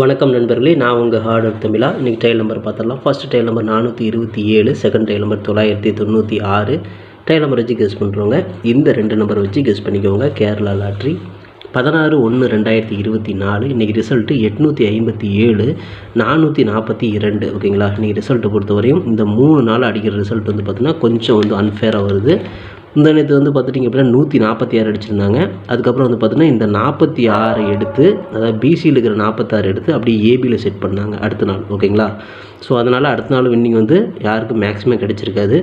வணக்கம் நண்பர்களே நான் உங்கள் ஹார்ட் ஒர்க் தமிழா. இன்றைக்கி டைல் நம்பர் பார்த்துடலாம். ஃபர்ஸ்ட் டைல் நம்பர் நானூற்றி இருபத்தி ஏழு செகண்ட் டைல் நம்பர் தொள்ளாயிரத்தி தொண்ணூற்றி ஆறு. டைல் நம்பர் வச்சு கெஸ் பண்ணுறவங்க இந்த ரெண்டு நம்பர் வச்சு கெஸ் பண்ணிக்கோங்க. கேரளா லாட்ரி. பதினாறு ஒன்று ரெண்டாயிரத்தி இருபத்தி நாலு இன்றைக்கி ரிசல்ட்டு எட்நூற்றி ஐம்பத்தி ஏழு நானூற்றி நாற்பத்தி இரண்டு. ஓகேங்களா இன்றைக்கி ரிசல்ட்டை பொறுத்தவரையும் இந்த மூணு நாள் அடிக்கிற ரிசல்ட் வந்து பார்த்திங்கன்னா கொஞ்சம் வந்து அன்ஃபேராக வருது. இந்த நேற்று வந்து பார்த்துட்டிங்க அப்படின்னா நூற்றி நாற்பத்தி ஆறு அடிச்சிருந்தாங்க. அதுக்கப்புறம் வந்து பார்த்தீங்கன்னா இந்த நாற்பத்தி ஆறு எடுத்து அதாவது பிசியில் இருக்கிற நாற்பத்தாறு எடுத்து அப்படியே ஏபியில் செட் பண்ணாங்க அடுத்த நாள். ஓகேங்களா ஸோ அதனால் அடுத்த நாள் வின்னிங் வந்து யாருக்கும் மேக்ஸிமம் கிடச்சிருக்காது.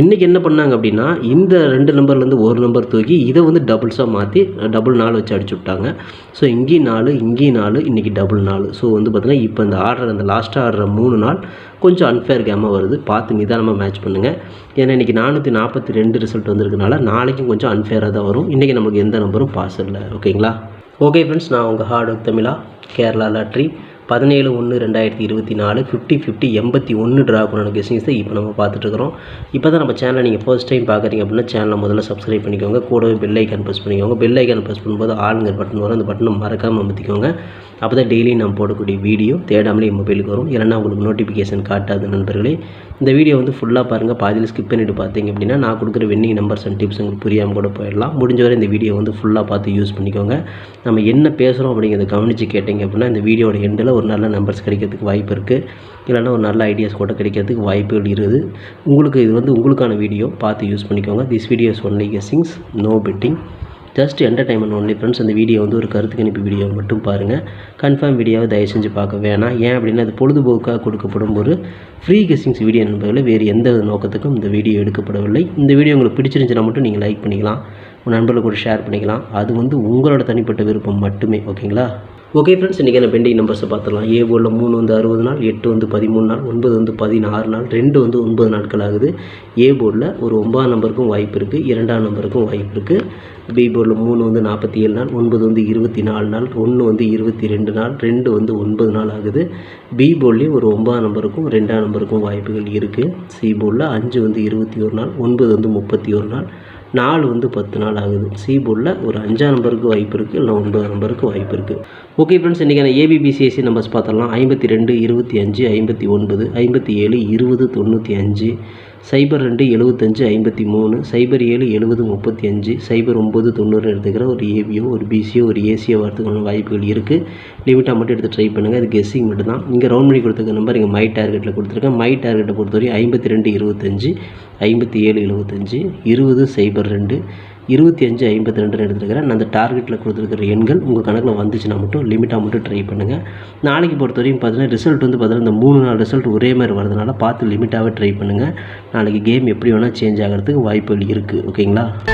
இன்றைக்கி என்ன பண்ணாங்க அப்படின்னா இந்த ரெண்டு நம்பர்லேருந்து ஒரு நம்பர் தூக்கி இதை வந்து டபுள்ஸாக மாற்றி டபுள் நாலு வச்சு அடிச்சு விட்டாங்க. ஸோ இங்கேயும் நாலு இங்கேயும் நாலு இன்றைக்கி டபுள் நாலு. ஸோ வந்து பார்த்திங்கன்னா இப்போ இந்த ஆர்டர் அந்த லாஸ்ட்டாக ஆடுற மூணு நாள் கொஞ்சம் அன்ஃபேர் கேமாக வருது. பார்த்து நிதானமாக மேட்ச் பண்ணுங்கள் ஏன்னா இன்றைக்கி நானூற்றி நாற்பத்தி ரெண்டு ரிசல்ட் வந்திருக்கனால நாளைக்கும் கொஞ்சம் அன்ஃபேராக தான் வரும். இன்றைக்கி நமக்கு எந்த நம்பரும் பாஸ் இல்லை. ஓகேங்களா ஓகே ஃப்ரெண்ட்ஸ் நான் உங்கள் ஹார்ட் ஒர்க் தமிழா கேரளா லாட்ரி பதினேழு ஒன்று ரெண்டாயிரத்தி இருபத்தி நாலு ஃபிஃப்டி ஃபிஃப்டி எண்பத்தி ஒன்று ட்ரா பண்ணணும் கெஸிங்ஸ் தான் இப்போ நம்ம பார்த்துட்ருக்குறோம். இப்போ தான் நம்ம சேனலை நீங்கள் ஃபர்ஸ்ட் டைம் பார்க்குறீங்க அப்படின்னா சேனலை முதல்ல சப்ஸ்கிரைப் பண்ணிக்கோங்க. கூடவே பெல் ஐக்கான் ப்ரெஸ் பண்ணிக்கோங்க. பெல் ஐக்கான் ப்ரெஸ் பண்ணும்போது ஆளுங்கிற பட்டன் வரும். அந்த பட்டனை மறக்காமல் அமர்த்திக்கோங்க அப்போ தான் டெய்லி நம்ம போடக்கூடிய வீடியோ தேடாமலே மொபைலுக்கு வரும். இல்லைன்னா உங்களுக்கு நோட்டிஃபிகேஷன் காட்டாது நண்பர்களே. இந்த வீடியோ வந்து ஃபுல்லாக பாருங்கள் பாதியில் ஸ்கிப் பண்ணிட்டு பார்த்தீங்க அப்படின்னா நான் கொடுக்குற வென்னிங் நம்பர்ஸ் அண்ட் டிப்ஸ் உங்களுக்கு புரியாமல் கூட போயிடலாம். முடிஞ்ச வரை இந்த வீடியோ வந்து ஃபுல்லாக பார்த்து யூஸ் பண்ணிக்கோங்க. நம்ம என்ன பேசுகிறோம் அப்படிங்கிறத கவனித்து கேட்டிங்க அப்படின்னா இந்த வீடியோட எண்டில் ஒரு நல்ல நம்பர்ஸ் கிடைக்கிறதுக்கு வாய்ப்பு இருக்குது இல்லைன்னா ஒரு நல்ல ஐடியாஸ் கூட கிடைக்கிறதுக்கு வாய்ப்புகள் இருக்குது. உங்களுக்கு இது வந்து உங்களுக்கான வீடியோ பார்த்து யூஸ் பண்ணிக்கோங்க. This videos only guessings no betting just entertainment only friends அந்த வீடியோ வந்து ஒரு கருத்து கணிப்பு வீடியோ மட்டும் பாருங்கள் கன்ஃபார்ம் வீடியோவை தயவு செஞ்சு பார்க்க வேணாம். ஏன் அப்படின்னா அது பொழுதுபோக்காக கொடுக்கப்படும் ஒரு ஃப்ரீ கெஸ்ஸிங்ஸ் வீடியோ நண்பர்களே வேறு எந்த நோக்கத்துக்கும் இந்த வீடியோ எடுக்கப்படவில்லை. இந்த வீடியோ உங்களுக்கு பிடிச்சிருந்துச்சுன்னா மட்டும் நீங்கள் லைக் பண்ணிக்கலாம். உங்கள் நண்பர்களுக்கு கூட ஷேர் பண்ணிக்கலாம். அது வந்து உங்களோட தனிப்பட்ட விருப்பம் மட்டுமே ஓகேங்களா ஓகே ஃப்ரெண்ட்ஸ் இன்றைக்கி என்ன பெண்டிங் நம்பர்ஸை பார்த்துலாம் ஏ மூணு வந்து அறுபது நாள் எட்டு வந்து பதிமூணு நாள் ஒன்பது வந்து பதினாறு நாள் ரெண்டு வந்து ஒன்பது நாட்கள் ஆகுது. ஏ போர்டில் ஒரு ஒன்பதாம் நம்பருக்கும் வாய்ப்பு இருக்குது இரண்டாம் நம்பருக்கும் வாய்ப்பு இருக்குது பி போர்டில் மூணு வந்து நாற்பத்தி ஏழு நாள் ஒன்பது வந்து இருபத்தி நாலு நாள் ஒன்று வந்து இருபத்தி ரெண்டு நாள் ரெண்டு வந்து ஒன்பது நாள் ஆகுது. பி போர்ட்லேயும் ஒரு ஒன்பதாம் நம்பருக்கும் ரெண்டாம் நம்பருக்கும் வாய்ப்புகள் இருக்குது சி போர்டில் அஞ்சு வந்து இருபத்தி ஒரு நாள் ஒன்பது வந்து முப்பத்தி ஒரு நாள் நாலு வந்து பத்து நாள் ஆகுது. சி போர்டில் ஒரு அஞ்சாம் நம்பருக்கு வாய்ப்பு இருக்குது இல்லை ஒன்பதாம் நம்பருக்கு வாய்ப்பு இருக்குது ஓகே ஃப்ரெண்ட்ஸ் இன்றைக்கான ஏபிபிசிஎஸ்சி நம்பர்ஸ் பார்த்தலாம் ஐம்பத்தி ரெண்டு இருபத்தி அஞ்சு ஐம்பத்தி ஒன்பது ஐம்பத்தி ஏழு இருபது தொண்ணூற்றி அஞ்சு சைபர் ரெண்டு எழுபத்தஞ்சு ஐம்பத்தி மூணு சைபர் ஏழு எழுபது முப்பத்தி அஞ்சு சைபர் ஒம்பது தொண்ணூறு எடுத்துக்கிற ஒரு ஏபியோ ஒரு பிசியோ ஒரு ஏசியோ வரதுக்கான வாய்ப்புகள் இருக்குது லிமிட்டாக மட்டும் எடுத்து ட்ரை பண்ணுங்கள் அது கெஸ்ஸிங் மட்டும் தான் இங்கே ரவுண்ட் பண்ணி கொடுத்துருக்க நம்பர் இங்கே மை டார்கெட்டில் கொடுத்துருக்கேன். மை டார்கெட்டை பொறுத்தவரைக்கும் ஐம்பத்தி ரெண்டு இருபத்தஞ்சு ஐம்பத்தி ஏழு எழுபத்தஞ்சு இருபது சைபர் ரெண்டு இருபத்தி அஞ்சு ஐம்பத்தி ரெண்டுன்னு எடுத்துருக்கிறேன். அந்த டார்கெட்டில் கொடுத்துருக்கிற எண்கள் உங்கள் கணக்கில் வந்துச்சுன்னா மட்டும் லிமிட்டாக மட்டும் ட்ரை பண்ணுங்கள் நாளைக்கு பொறுத்த வரைக்கும் பார்த்தீங்கன்னா ரிசல்ட் வந்து பார்த்தீங்கன்னா இந்த மூணு நாள் ரிசல்ட் ஒரே மாதிரி வரதுனால பார்த்து லிமிட்டாகவே ட்ரை பண்ணுங்கள் நாளைக்கு கேம் எப்படி வேணால் சேஞ்ச் ஆகிறதுக்கு வாய்ப்புகள் இருக்குது ஓகேங்களா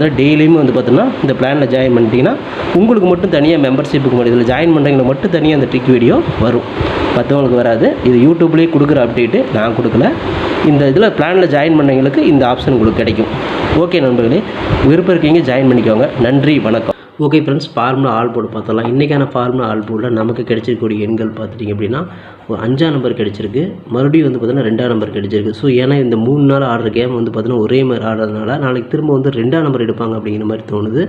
பார்த்தா டெய்லியும் வந்து பார்த்தோன்னா இந்த பிளானில் ஜாயின் பண்ணிட்டீங்கன்னா உங்களுக்கு மட்டும் தனியாக மெம்பர்ஷிப்புக்கு மட்டும் இதில் ஜாயின் பண்ணுறீங்க மட்டும் தனியாக அந்த ட்ரிக் வீடியோ வரும். மற்றவங்களுக்கு வராது. இது யூடியூப்லேயே கொடுக்குற அப்டேட்டு நான் கொடுக்கல. இந்த இதில் பிளானில் ஜாயின் பண்ணவங்களுக்கு இந்த ஆப்ஷன் உங்களுக்கு கிடைக்கும். ஓகே நண்பர்களே. விருப்பம் இருக்கீங்க ஜாயின் பண்ணிக்கோங்க. நன்றி வணக்கம். Okay friends formula all board பார்த்தலாம் இன்றைக்கான ஃபார்முலா ஆல் போர்டில் நமக்கு கிடைச்சிருக்கக்கூடிய எண்கள் பார்த்துட்டிங்க அப்படின்னா ஒரு அஞ்சாம் நம்பர் கிடச்சிருக்கு. மறுபடியும் வந்து பார்த்தீங்கன்னா ரெண்டாம் நம்பர் கிடைச்சிருக்கு. ஸோ ஏன்னா இந்த மூணு நாள் ஆடுற கேம் வந்து பார்த்தீங்கன்னா ஒரே மாதிரி ஆடுறதுனால நாளைக்கு திரும்ப வந்து ரெண்டாம் நம்பர் எடுப்பாங்க அப்படிங்கிற மாதிரி தோணுது.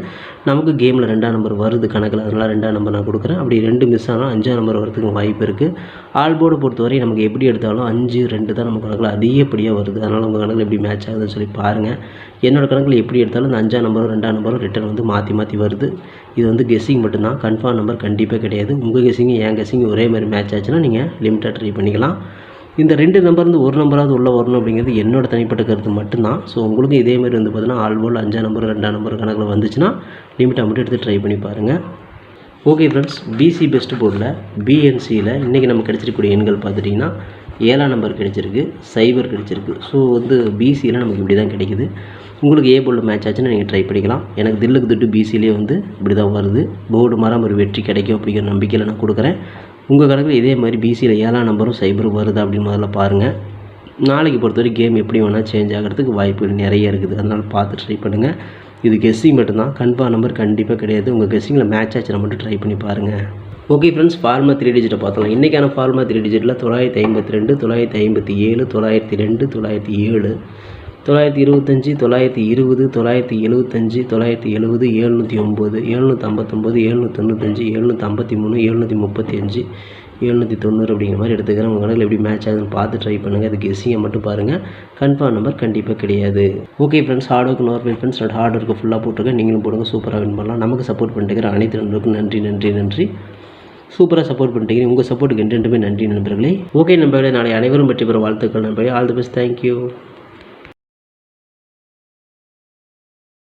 நமக்கு கேமில் ரெண்டாம் நம்பர் வருது கணக்கில். அதனால் ரெண்டாம் நம்பர் நான் கொடுக்குறேன். அப்படி ரெண்டு மிஸ் ஆனால் அஞ்சாம் நம்பர் வரதுக்கு வாய்ப்பு இருக்குது ஆல் போர்டு பொறுத்தவரை நமக்கு எப்படி எடுத்தாலும் அஞ்சு ரெண்டு தான் நம்ம கணக்கில் அதிகப்படியாக வருது. அதனால் உங்கள் கணக்கில் எப்படி மேட்ச் ஆகுதுன்னு சொல்லி பாருங்கள் என்னோடய கணக்கில் எப்படி எடுத்தாலும் இந்த அஞ்சாம் நம்பரும் ரெண்டாம் நம்பரும் ரிட்டர்ன் வந்து மாற்றி மாற்றி வருது. இது வந்து கெஸ்ஸிங் மட்டும்தான். கன்ஃபார்ம் நம்பர் கண்டிப்பாக கிடையாது. உங்கள் கெஸ்ஸிங்கும் என் கெஸ்ஸிங்கும் ஒரே மாதிரி மேட்ச் ஆச்சுன்னா நீங்கள் லிமிட்டாக ட்ரை பண்ணிக்கலாம். இந்த ரெண்டு நம்பர் வந்து ஒரு நம்பராவது உள்ளே வரணும் அப்படிங்கிறது என்னோட தனிப்பட்ட கருத்து மட்டும்தான். ஸோ உங்களுக்கும் இதே மாதிரி வந்து பார்த்தீங்கன்னா ஆல் போல் அஞ்சாம் நம்பர் ரெண்டாம் நம்பர் கணக்கில் வந்துச்சுன்னா லிமிட்டாக மட்டும் எடுத்து ட்ரை பண்ணி பாருங்கள் ஓகே ஃப்ரெண்ட்ஸ் பிசி பெஸ்ட் போர்டில் பிஎன்சியில் இன்றைக்கி நம்ம கிடச்சிருக்கக்கூடிய எண்கள் பார்த்துட்டிங்கன்னா ஏழாம் நம்பர் கிடச்சிருக்கு சைபர் கிடச்சிருக்கு. ஸோ வந்து பிசியில் நமக்கு இப்படி தான் கிடைக்குது. உங்களுக்கு ஏ போர்டில் மேட்ச் ஆச்சுன்னா நீங்கள் ட்ரை பண்ணிக்கலாம். எனக்கு தில்லுக்கு திட்டு பிசிலேயே வந்து இப்படி தான் வருது. போர்டு மாறாமல் ஒரு வெற்றி கிடைக்கும் அப்படிங்கிற நம்பிக்கையில் நான் கொடுக்குறேன். உங்கள் கணக்கில் இதே மாதிரி பிசியில் ஏழாம் நம்பரும் சைபரும் வருது அப்படின்னு முதல்ல பாருங்கள் நாளைக்கு பொறுத்தவரை கேம் எப்படி வேணால் சேஞ்ச் ஆகிறதுக்கு வாய்ப்புகள் நிறைய இருக்குது. அதனால் பார்த்து ட்ரை பண்ணுங்கள் இது கெஸ்ஸிங் மட்டும்தான். கன்ஃபார்ம் நம்பர் கண்டிப்பாக கிடையாது. உங்கள் கெஸ்ஸிங்கில் மேட்ச் ஆச்சுன்னா மட்டும் ட்ரை பண்ணி பாருங்கள் ஓகே ஃப்ரெண்ட்ஸ் ஃபார்மா த்ரீ டிஜிட்டை பார்த்தலாம் இன்றைக்கான ஃபார்மா த்ரீ டிஜிட்டில் தொள்ளாயிரத்தி ஐம்பத்தி ரெண்டு தொள்ளாயிரத்தி ஐம்பத்தி ஏழு தொள்ளாயிரத்தி ரெண்டு தொள்ளாயிரத்தி ஏழு. தொள்ளாயிரத்தி இருபத்தஞ்சி தொள்ளாயிரத்தி இருபது தொள்ளாயிரத்தி எழுபத்தஞ்சி தொள்ளாயிரத்தி எழுபது ஏழ்நூற்றி ஒம்பது ஏழ்நூற்றி ஐம்பத்தொம்போது ஏழ்நூற்றி தொண்ணூத்தஞ்சு ஏழ்நூற்றி ஐம்பத்தி மூணு ஏழ்நூற்றி முப்பத்தி அஞ்சு எழுநூற்றி தொண்ணூறு அப்படிங்கிற மாதிரி எடுத்துக்கிறேன். உங்கள் கணக்கில் எப்படி மேட்ச் ஆகுதுன்னு பார்த்து ட்ரை பண்ணுங்கள் அதுக்கு எஸ்சியை மட்டும் பாருங்கள் கன்ஃபார்ம் நம்பர் கண்டிப்பாக கிடையாது. Okay friends hard work normal friends என்னோட ஹார்ட் ஒர்க்கு ஃபுல்லாக போட்டிருக்கேன். நீங்களும் போடுங்க. சூப்பராக வின் பண்ணலாம். நமக்கு சப்போர்ட் பண்ணிட்டு அனைத்து நண்பர்களுக்கும் நன்றி நன்றி நன்றி. சூப்பராக சப்போர்ட் பண்ணிட்டீங்க. உங்கள் சப்போர்ட்டுக்கு என்றென்றுமே நன்றி நண்பர்களே. ஓகே நண்பர்களே நாளை அனைவரும் பற்றி பெற வாழ்த்துக்கள் நண்பர்களே. All the best thank you